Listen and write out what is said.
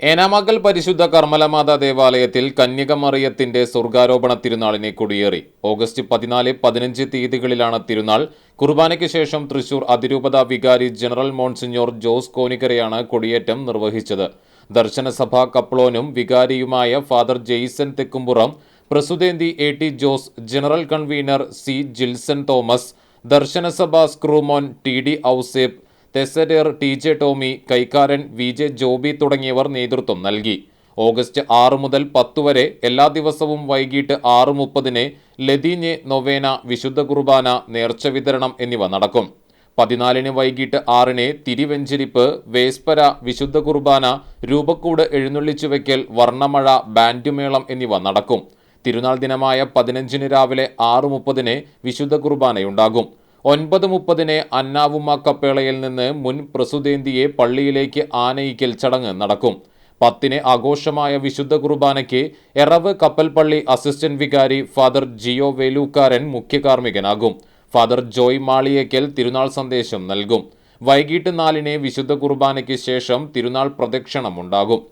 ഏനാമക്കൽ പരിശുദ്ധ കർമ്മലമാത ദേവാലയത്തിൽ കന്യകമറിയത്തിന്റെ സ്വർഗാരോപണ തിരുനാളിനെ കൊടിയേറി. ഓഗസ്റ്റ് പതിനാല് പതിനഞ്ച് തീയതികളിലാണ് തിരുനാൾ. കുർബാനയ്ക്ക് ശേഷം തൃശൂർ അതിരൂപത വികാരി ജനറൽ മോൺസിഞ്ഞോർ ജോസ് കോനിക്കരയാണ് കൊടിയേറ്റം നിർവഹിച്ചത്. ദർശനസഭ കപ്ലോനും വികാരിയുമായ father Jaison Thekkumpuram പ്രസുതേന്തി A T Jose general convener C Jilson Thomas ദർശനസഭ സ്ക്രൂമോൻ ടി ഡി ഔസേപ്പ് തെസഡേർ ടി ജെ ടോമി കൈക്കാരൻ വി ജെ ജോബി തുടങ്ങിയവർ നേതൃത്വം നൽകി. ഓഗസ്റ്റ് ആറ് മുതൽ പത്ത് വരെ എല്ലാ ദിവസവും വൈകിട്ട് ആറ് മുപ്പതിന് ലതീഞ്ഞെ നൊവേന വിശുദ്ധ കുർബാന നേർച്ച വിതരണം എന്നിവ നടക്കും. പതിനാലിന് വൈകിട്ട് ആറിന് തിരിവെഞ്ചരിപ്പ് വേസ്പര വിശുദ്ധ കുർബാന രൂപക്കൂട് എഴുന്നള്ളിച്ചു വയ്ക്കൽ വർണമഴ ബാൻഡുമേളം എന്നിവ നടക്കും. തിരുനാൾ ദിനമായ പതിനഞ്ചിന് രാവിലെ ആറ് മുപ്പതിന് വിശുദ്ധ കുർബാനയുണ്ടാകും. ഒൻപത് മുപ്പതിന് അന്നാവുമ്മ കപ്പേളയിൽ നിന്ന് മുൻ പ്രസുദേന്തിയെ പള്ളിയിലേക്ക് ആനയിക്കൽ ചടങ്ങ് നടക്കും. പത്തിന് ആഘോഷമായ വിശുദ്ധ കുർബാനയ്ക്ക് എറവ് കപ്പൽപ്പള്ളി അസിസ്റ്റന്റ് വികാരി ഫാദർ ജിയോ വേലൂക്കാരൻ മുഖ്യകാർമ്മികനാകും. ഫാദർ ജോയ് മാളിയേക്കൽ തിരുനാൾ സന്ദേശം നൽകും. വൈകിട്ട് നാലിന് വിശുദ്ധ കുർബാനയ്ക്ക് ശേഷം തിരുനാൾ പ്രദക്ഷിണമുണ്ടാകും.